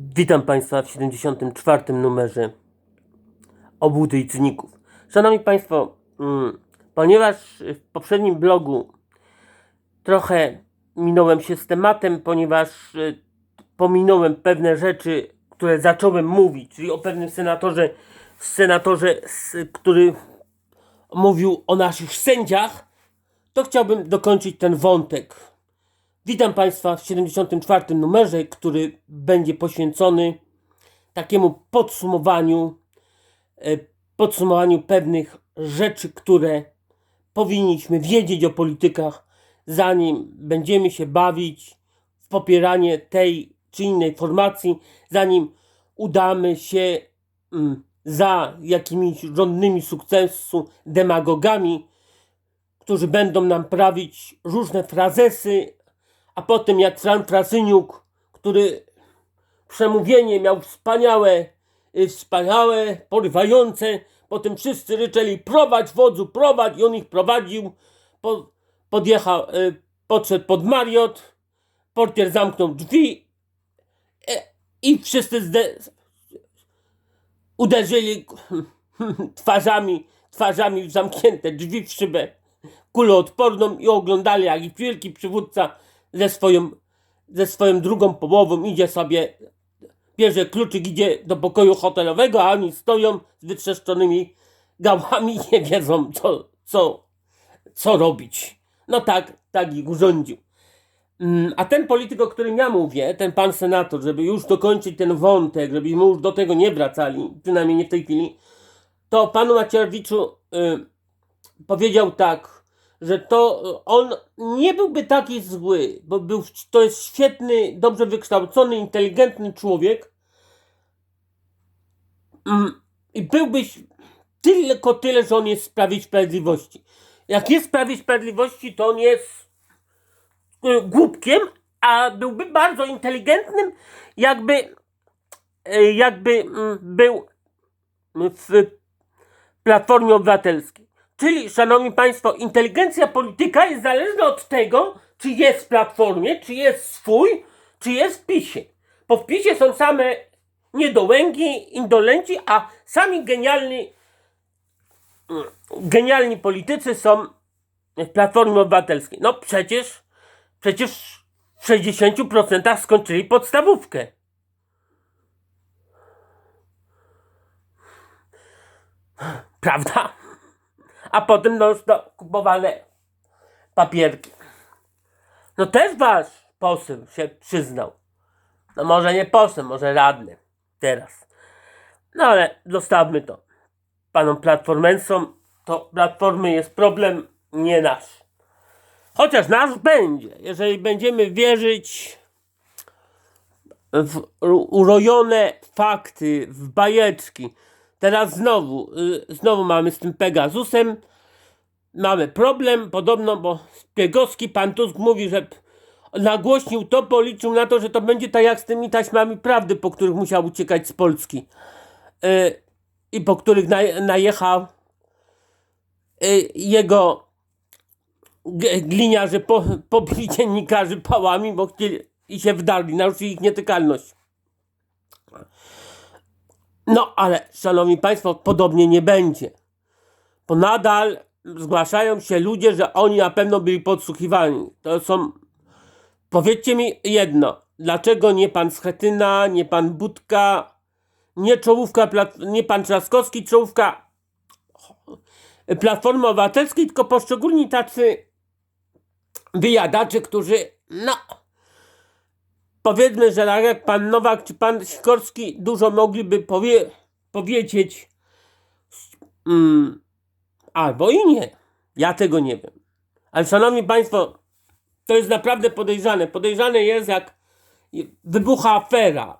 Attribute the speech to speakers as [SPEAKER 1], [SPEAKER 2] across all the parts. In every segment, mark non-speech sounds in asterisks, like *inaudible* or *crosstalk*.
[SPEAKER 1] Witam Państwa w 74. numerze Obłudy i Cyników. Szanowni Państwo, mm, ponieważ w poprzednim blogu trochę minąłem się z tematem, ponieważ y, pominąłem pewne rzeczy, które zacząłem mówić, czyli o pewnym senatorze, senatorze, który mówił o naszych sędziach, to chciałbym dokończyć ten wątek. Witam Państwa w 74. numerze, który będzie poświęcony takiemu podsumowaniu, e, podsumowaniu pewnych rzeczy, które powinniśmy wiedzieć o politykach, zanim będziemy się bawić w popieranie tej czy innej formacji, zanim udamy się mm, za jakimiś rządnymi sukcesu demagogami, którzy będą nam prawić różne frazesy, a potem jak Fran Frasyniuk, który przemówienie miał wspaniałe, y, wspaniałe, porywające, potem wszyscy ryczeli prowadź wodzu, prowadź i on ich prowadził, po, podjechał, y, podszedł pod Mariot, portier zamknął drzwi e, i wszyscy zde, uderzyli *laughs* twarzami, twarzami w zamknięte drzwi w szybę kuloodporną i oglądali jak ich wielki przywódca ze swoją, ze swoją drugą połową idzie sobie, bierze kluczyk, idzie do pokoju hotelowego, a oni stoją z wytrzeszczonymi gałami nie wiedzą co, co, co robić. No tak, tak ich urządził. Mm, A ten polityk, o którym ja mówię, ten pan senator, żeby już dokończyć ten wątek, żebyśmy już do tego nie wracali, przynajmniej nie w tej chwili, to panu Macierewiczu y, powiedział tak, że to on nie byłby taki zły, bo był, to jest świetny, dobrze wykształcony, inteligentny człowiek Mm, i byłbyś tylko tyle, że on jest w Prawie i Sprawiedliwości. Jak jest w Prawie i Sprawiedliwości, to on jest y, głupkiem, a byłby bardzo inteligentnym, jakby y, jakby mm, był w Platformie Obywatelskiej. Czyli, szanowni państwo, inteligencja polityka jest zależna od tego, czy jest w Platformie, czy jest swój, czy jest w PiSie. Bo w PiSie są same niedołęgi, indolenci, a sami genialni, mm, genialni politycy są w Platformie Obywatelskiej. No przecież, przecież w 60% skończyli podstawówkę. Prawda? A potem no już to kupowane papierki. No też wasz poseł się przyznał. No może nie poseł, może radny. Teraz. No ale zostawmy to. Panom platformensom to platformy jest problem nie nasz. Chociaż nasz będzie, jeżeli będziemy wierzyć w urojone fakty, w bajeczki. Teraz znowu, y, znowu mamy z tym Pegasusem, mamy problem, podobno, bo Piegowski, pan Tusk mówi, że nagłośnił to, policzył na to, że to będzie tak jak z tymi taśmami prawdy, po których musiał uciekać z Polski y, i po których naj, najechał y, jego gliniarze po, pobili dziennikarzy pałami, bo chcieli i się wdarli, naruszyli ich nietykalność. No, ale szanowni państwo, podobnie nie będzie. Bo nadal zgłaszają się ludzie, że oni na pewno byli podsłuchiwani. To są. Powiedzcie mi jedno. Dlaczego nie pan Schetyna, nie pan Budka, nie czołówka, nie pan Trzaskowski, czołówka Platformy Obywatelskiej, tylko poszczególni tacy wyjadacze, którzy, no, powiedzmy, że tak jak pan Nowak czy pan Sikorski dużo mogliby powie, powiedzieć, mm, albo i nie. Ja tego nie wiem. Ale szanowni państwo, to jest naprawdę podejrzane. Podejrzane jest, jak wybucha afera.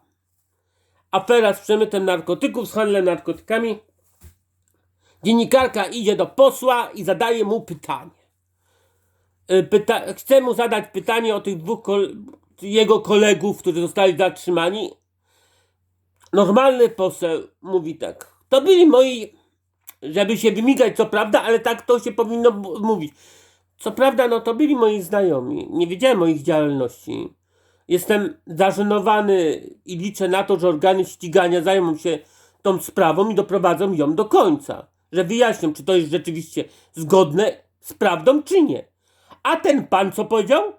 [SPEAKER 1] Afera z przemytem narkotyków, z handlem narkotykami. Dziennikarka idzie do posła i zadaje mu pytanie. Y, Pyta- chcę mu zadać pytanie o tych dwóch jego kolegów, którzy zostali zatrzymani. Normalny poseł mówi tak. To byli moi, żeby się wymigać, co prawda, ale tak to się powinno mówić. Co prawda, no to byli moi znajomi. Nie wiedziałem o ich działalności. Jestem zażenowany i liczę na to, że organy ścigania zajmą się tą sprawą i doprowadzą ją do końca. Że wyjaśnią, czy to jest rzeczywiście zgodne z prawdą, czy nie. A ten pan co powiedział?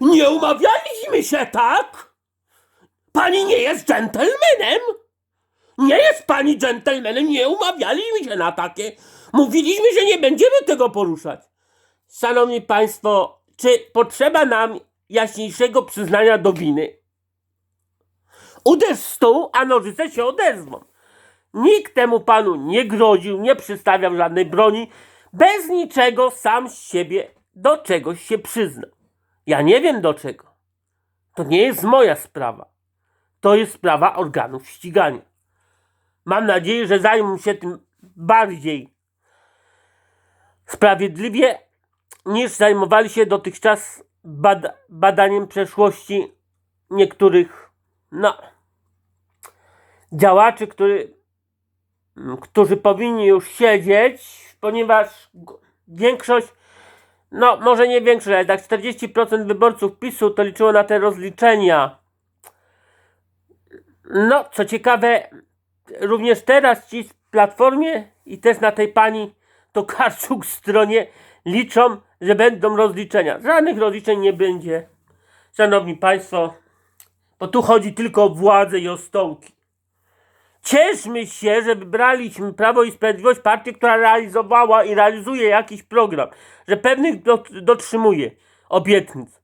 [SPEAKER 1] Nie umawialiśmy się, tak? Pani nie jest dżentelmenem? Nie jest pani dżentelmenem, nie umawialiśmy się na takie. Mówiliśmy, że nie będziemy tego poruszać. Szanowni Państwo, czy potrzeba nam jaśniejszego przyznania do winy? Uderz stół, a nożyce się odezwą. Nikt temu panu nie groził, nie przystawiał żadnej broni. Bez niczego sam z siebie do czegoś się przyznał. Ja nie wiem do czego. To nie jest moja sprawa. To jest sprawa organów ścigania. Mam nadzieję, że zajmą się tym bardziej sprawiedliwie niż zajmowali się dotychczas bada badaniem przeszłości niektórych no, działaczy, który, którzy powinni już siedzieć, ponieważ większość, no może nie większość, ale tak 40% wyborców PiSu to liczyło na te rozliczenia. No, co ciekawe, również teraz ci z Platformie i też na tej pani to Karczuk *laughs* stronie liczą, że będą rozliczenia. Żadnych rozliczeń nie będzie. Szanowni Państwo, bo tu chodzi tylko o władzę i o stołki. Cieszmy się, że wybraliśmy Prawo i Sprawiedliwość, partię, która realizowała i realizuje jakiś program, że pewnych do, dotrzymuje obietnic.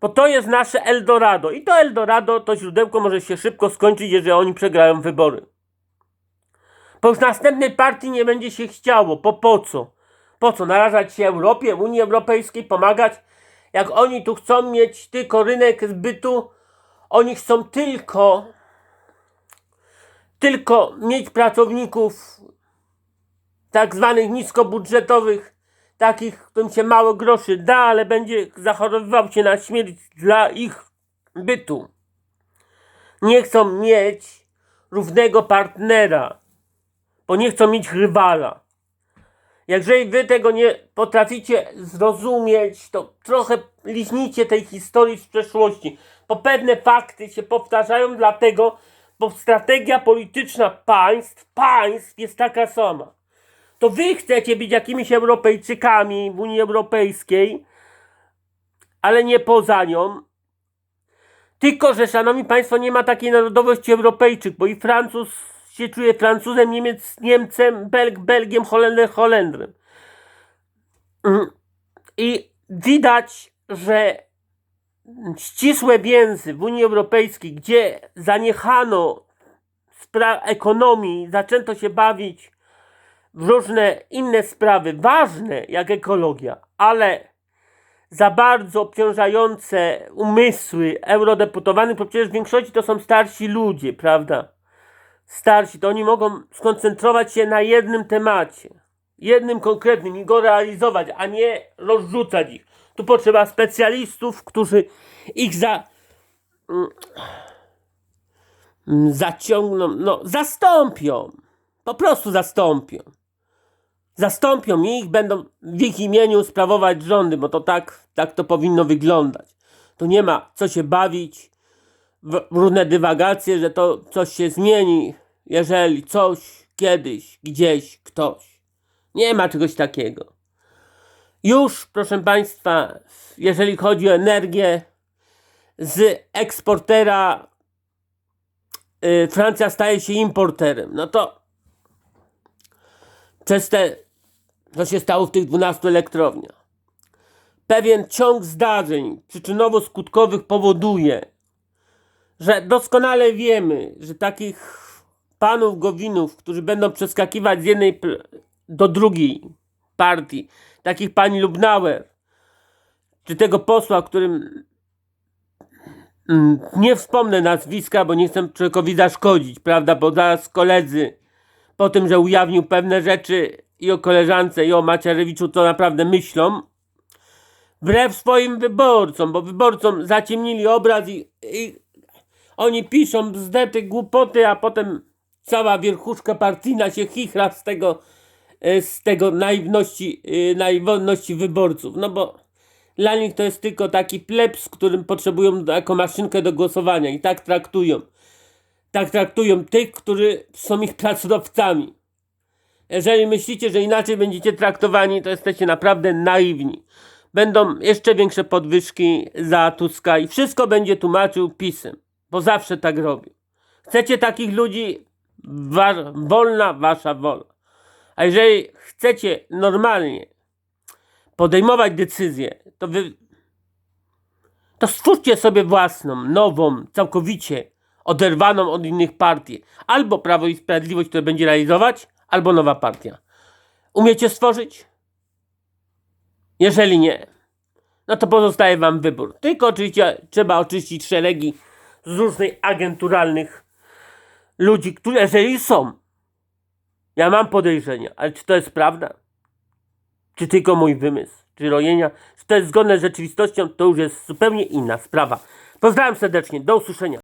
[SPEAKER 1] Bo to jest nasze Eldorado. I to Eldorado, to źródełko może się szybko skończyć, jeżeli oni przegrają wybory. Bo już następnej partii nie będzie się chciało. Po, po co? Po co? Narażać się Europie, Unii Europejskiej, pomagać? Jak oni tu chcą mieć tylko rynek zbytu, oni chcą tylko tylko mieć pracowników tak zwanych niskobudżetowych, takich, którym się mało groszy da, ale będzie zachorowywał się na śmierć dla ich bytu. Nie chcą mieć równego partnera, bo nie chcą mieć rywala. Jeżeli wy tego nie potraficie zrozumieć, to trochę liźnijcie tej historii z przeszłości. Bo pewne fakty się powtarzają dlatego, bo strategia polityczna państw, państw jest taka sama. To wy chcecie być jakimiś Europejczykami w Unii Europejskiej, ale nie poza nią. Tylko, że szanowni Państwo, nie ma takiej narodowości Europejczyk, bo i Francuz się czuje Francuzem, Niemiec Niemcem, Belg Belgiem, Holender Holendrem. Mm. I widać, że ścisłe więzy w Unii Europejskiej, gdzie zaniechano spra- ekonomii, zaczęto się bawić w różne inne sprawy, ważne jak ekologia, ale za bardzo obciążające umysły eurodeputowanych, bo przecież w większości to są starsi ludzie, prawda? Starsi, to oni mogą skoncentrować się na jednym temacie, jednym konkretnym i go realizować, a nie rozrzucać ich. Tu potrzeba specjalistów, którzy ich za. mm, mm, zaciągną, no, zastąpią. Po prostu zastąpią. Zastąpią ich, będą w ich imieniu sprawować rządy, bo to tak, tak to powinno wyglądać. Tu nie ma co się bawić w różne dywagacje, że to coś się zmieni, jeżeli coś, kiedyś, gdzieś, ktoś. Nie ma czegoś takiego. Już, proszę Państwa, jeżeli chodzi o energię, z eksportera y, Francja staje się importerem. No to przez te, co się stało w tych 12 elektrowniach, pewien ciąg zdarzeń przyczynowo-skutkowych powoduje, że doskonale wiemy, że takich panów Gowinów, którzy będą przeskakiwać z jednej do drugiej partii, takich pani Lubnauer, czy tego posła, którym mm, nie wspomnę nazwiska, bo nie chcę człowiekowi zaszkodzić, prawda, bo zaraz koledzy po tym, że ujawnił pewne rzeczy i o koleżance, i o Macierewiczu, to naprawdę myślą, wbrew swoim wyborcom, bo wyborcom zaciemnili obraz i, i oni piszą bzdety, głupoty, a potem cała wierchuszka partyjna się chichra z tego, z tego naiwności, e, naiwności wyborców. No bo Dla nich to jest tylko taki plebs, którym potrzebują jako maszynkę do głosowania i tak traktują. Tak traktują tych, którzy są ich pracodawcami. Jeżeli myślicie, że inaczej będziecie traktowani, to jesteście naprawdę naiwni. Będą jeszcze większe podwyżki za Tuska i wszystko będzie tłumaczył pisem, bo zawsze tak robi. Chcecie takich ludzi? Wa- wolna wasza wola. A jeżeli chcecie normalnie podejmować decyzje, to wy to stwórzcie sobie własną, nową, całkowicie oderwaną od innych partii. Albo Prawo i Sprawiedliwość, które będzie realizować, albo nowa partia. Umiecie stworzyć? Jeżeli nie, no to pozostaje wam wybór. Tylko oczywiście trzeba oczyścić szeregi z różnych agenturalnych ludzi, które jeżeli są, ja mam podejrzenia, ale czy to jest prawda? Czy tylko mój wymysł? Czy rojenia? Czy to jest zgodne z rzeczywistością? To już jest zupełnie inna sprawa. Pozdrawiam serdecznie, do usłyszenia.